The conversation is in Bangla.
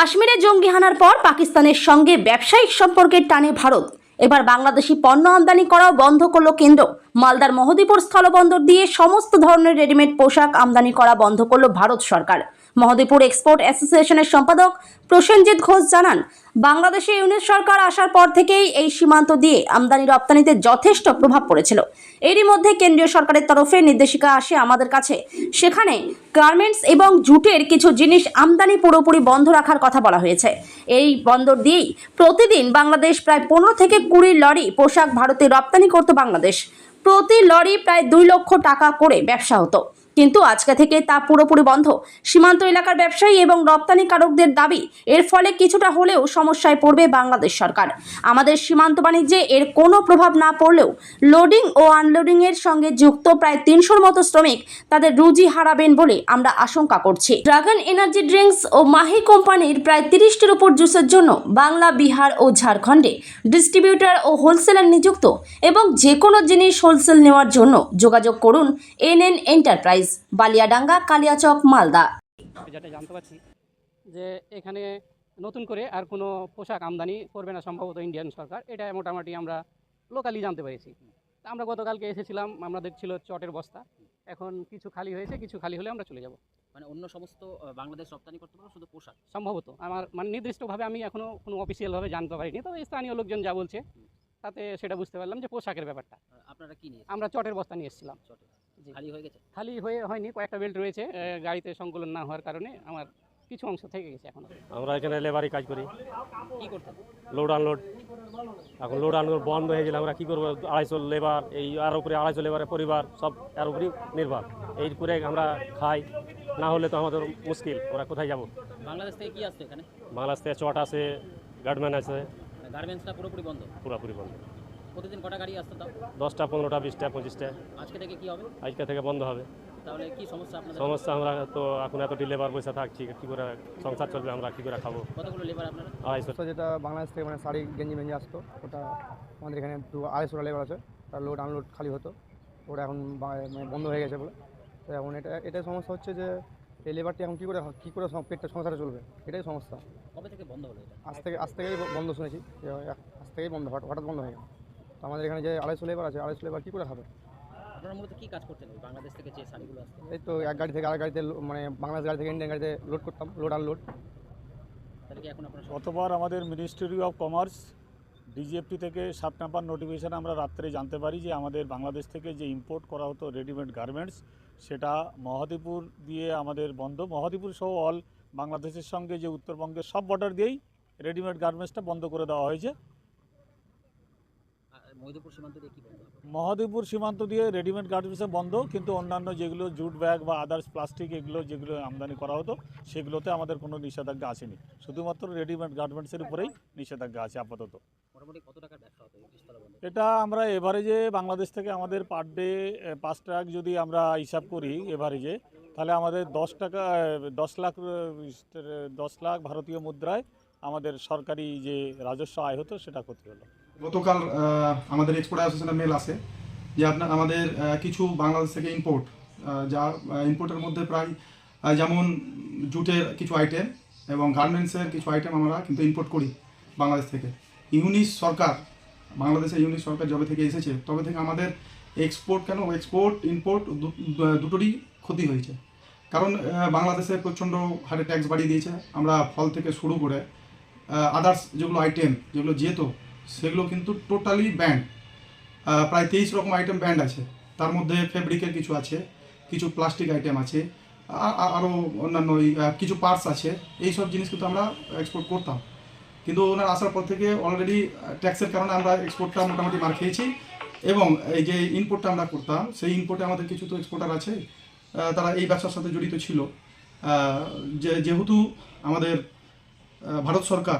কাশ্মীরে জঙ্গি হানার পর পাকিস্তানের সঙ্গে ব্যবসায়িক সম্পর্কের টানে ভারত। এবার বাংলাদেশি পণ্য আমদানি করাও বন্ধ করল কেন্দ্র। মালদার মহদীপুর স্থলবন্দর দিয়ে সমস্ত ধরনের রেডিমেড পোশাক আমদানি করা বন্ধ করল ভারত সরকার। মহদীপুর এক্সপোর্ট অ্যাসোসিয়েশনের সম্পাদক প্রসেনজিৎ ঘোষ জানান, বাংলাদেশে ইউনিট সরকার আসার পর থেকেই এই সীমান্ত দিয়ে আমদানি রপ্তানিতে যথেষ্ট প্রভাব পড়েছিল। এরই মধ্যে কেন্দ্রীয় সরকারের তরফে নির্দেশিকা আসে আমাদের কাছে। সেখানে গার্মেন্টস এবং জুটের কিছু জিনিস আমদানি পুরোপুরি বন্ধ রাখার কথা বলা হয়েছে। এই বন্দর দিয়েই প্রতিদিন বাংলাদেশ প্রায় পনেরো থেকে কুড়ি লরি পোশাক ভারতে রপ্তানি করতো বাংলাদেশ। প্রতি লরি প্রায় দুই লক্ষ টাকা করে ব্যবসা হতো। কিন্তু আজকে থেকে তা পুরোপুরি বন্ধ। সীমান্ত এলাকার ব্যবসায়ী এবং রপ্তানিকারকদের দাবি, এর ফলে কিছুটা হলেও সমস্যায় পড়বে বাংলাদেশ সরকার। আমাদের সীমান্ত বাণিজ্যে এর কোনো প্রভাব না পড়লেও লোডিং ও আনলোডিং এর সঙ্গে যুক্ত প্রায় তিনশোর মতো শ্রমিক তাদের রুজি হারাবেন বলে আমরা আশঙ্কা করছি। ড্রাগন এনার্জি ড্রিঙ্কস ও মাহি কোম্পানির প্রায় তিরিশটির উপর জুসের জন্য বাংলা, বিহার ও ঝাড়খণ্ডে ডিস্ট্রিবিউটর ও হোলসেলার নিযুক্ত এবং যে কোনো জিনিস হোলসেল নেওয়ার জন্য যোগাযোগ করুন N N enterprise. Baliadanga Kaliachak Malda. যেটা জানতে পারছি যে এখানে নতুন করে আর কোনো পোশাক আমদানি করবে না সম্ভবত ইন্ডিয়ান সরকার এটা মোটামুটি আমরা লোকালি জানতে পেরেছি। তা আমরা গতকালকে এসেছিলাম আমাদের ছিল চটের বস্তা এখন কিছু খালি হয়েছে কিছু খালি হলে আমরা চলে যাব। মানে অন্য সমস্ত বাংলাদেশ রপ্তানি করতে পারব শুধু পোশাক? সম্ভবত আমার মানে নির্দিষ্টভাবে আমি এখনও কোনো অফিসিয়ালভাবে জানতে পারিনি তবে স্থানীয় লোকজন যা বলছে তাতে সেটা বুঝতে পারলাম যে পোশাকের ব্যাপারটা। আপনারা কি নিয়ে আমরা চটের বস্তা নিয়ে এসেছিলাম। চটে জি। খালি হয়ে গেছে? খালি হয়ে হয়নি কয়েকটা বেল্ট রয়েছে গাড়িতে সংকলন না হওয়ার কারণে আমার কিছু অংশ থেকে গেছে এখন। আমরা এখানে লেবারি কাজ করি। কি করতে লোড আনলোড এখন লোড আনলোড বন্ধ হয়ে গেলে আমরা কী করব? আড়াইশো লেবার এই আর উপরে আড়াইশো লেবারের পরিবার সব এর উপরেই নির্ভর। এই করে আমরা খাই না হলে তো আমাদের মুশকিল ওরা কোথায় যাব? বাংলাদেশ থেকে কি আসতো এখানে? বাংলাদেশ থেকে চট আছে গার্ডম্যান আছে। গার্মেন্টসটা পুরোপুরি বন্ধ? পুরোপুরি বন্ধ। প্রতিদিন কটা গাড়ি আসতো তাও? দশটা পনেরোটা বিশটা পঁচিশটা। আজকে থেকে কি হবে? আজকে থেকে বন্ধ হবে। তাহলে কি সমস্যা আপনাদের? সমস্যা আমরা তো এখন এতটি লেবার পয়সা থাকছি কী করে সংসার চলবে আমরা কী করে খাব? কতগুলো লেবার আপনারা আড়াইশো। যেটা বাংলাদেশ থেকে মানে শাড়ি গেঞ্জি মেঞ্জি আসতো ওটা আমাদের এখানে দু আড়াইশো লেবার আছে। তার লোড আনলোড খালি হতো। ওটা এখন মানে বন্ধ হয়ে গেছে বলে। তো এখন এটা এটাই সমস্যা হচ্ছে যে এই লেবারটি এখন কী করে কী করে পেটটা সংসারে চলবে? এটাই সমস্যা। কবে থেকে বন্ধ হলো আজ থেকে আজ থেকেই বন্ধ শুনেছি। আজ থেকেই বন্ধ হঠাৎ হঠাৎ বন্ধ হয়ে গেল। তো আমাদের এখানে যে আড়াইশো লেবার আছে আড়াইশো লেবার কী করে খাবে? আপনারা মূলত কি কাজ করতেন বাংলাদেশ থেকে যে শাড়িগুলো আসতো? এই তো এক গাড়ি থেকে আরেক গাড়িতে মানে বাংলাদেশ গাড়ি থেকে ইন্ডিয়ান গাড়িতে লোড করতাম লোড আনলোড তাহলে কি এখন আপনারা গতবার আমাদের মিনিস্ট্রি অফ কমার্স ডিজিএফটি থেকে সাত নাম্বার নোটিফিকেশান আমরা রাত্রে জানতে পারি যে আমাদের বাংলাদেশ থেকে যে ইম্পোর্ট করা হতো রেডিমেড গার্মেন্টস সেটা মহাদীপুর দিয়ে আমাদের বন্ধ। মহাদীপুর সহ অল বাংলাদেশের সঙ্গে যে উত্তরবঙ্গের সব বর্ডার দিয়েই রেডিমেড গার্মেন্টসটা বন্ধ করে দেওয়া হয়েছে আর মহিদপুর সীমান্ত দিয়ে কি বন্ধ হবে মহাদেবপুর সীমান্ত দিয়ে রেডিমেড গার্মেন্টসে বন্ধ কিন্তু অন্যান্য যেগুলো জুট ব্যাগ বা আদার্স প্লাস্টিক এগুলো যেগুলো আমদানি করা হতো সেগুলোতে আমাদের কোনো নিষেধাজ্ঞা আসেনি। শুধুমাত্র রেডিমেড গার্মেন্টসের উপরেই নিষেধাজ্ঞা আছে আপাতত। এটা আমরা এভারেজে বাংলাদেশ থেকে আমাদের পার ডে পাঁচ ট্রাক যদি আমরা হিসাব করি এভারেজে তাহলে আমাদের দশ টাকা দশ লাখ দশ লাখ ভারতীয় মুদ্রায় আমাদের সরকারি যে রাজস্ব আয় হতো সেটা ক্ষতি হলো। গতকাল আমাদের এক্সপোর্ট অ্যাসোসিয়েশনের মেল আছে যে আপনার আমাদের কিছু বাংলাদেশ থেকে ইম্পোর্ট যা ইম্পোর্টের মধ্যে প্রায় যেমন জুটের কিছু আইটেম এবং গার্মেন্টসের কিছু আইটেম আমরা কিন্তু ইম্পোর্ট করি বাংলাদেশ থেকে। ইউনিস সরকার, বাংলাদেশে ইউনিস সরকার যবে থেকে এসেছে, তবে থেকে আমাদের এক্সপোর্ট কেন? এক্সপোর্ট ইম্পোর্ট দুটোরই ক্ষতি হয়েছে। কারণ বাংলাদেশে প্রচণ্ড হারে ট্যাক্স বাড়িয়ে দিয়েছে। আমরা ফল থেকে শুরু করে আদার্স যেগুলো আইটেম যেগুলো যেত সেগুলো কিন্তু টোটালি ব্যান্ড প্রায় তেইশ রকম আইটেম ব্যান্ড আছে। তার মধ্যে ফেব্রিকের কিছু আছে, কিছু প্লাস্টিক আইটেম আছে আরও অন্যান্য কিছু পার্টস আছে। এই সব জিনিস কিন্তু আমরা এক্সপোর্ট করতাম। কিন্তু ওনার আসার পর থেকে অলরেডি ট্যাক্সের কারণে আমরা এক্সপোর্টটা মোটামুটি মার খেয়েছি। এবং এই যে ইনপোর্টটা আমরা করতাম, সেই ইনপোর্টে আমাদের কিছু তো এক্সপোর্টার আছে তারা এই ব্যবসার সাথে জড়িত ছিল। যেহেতু আমাদের ভারত সরকার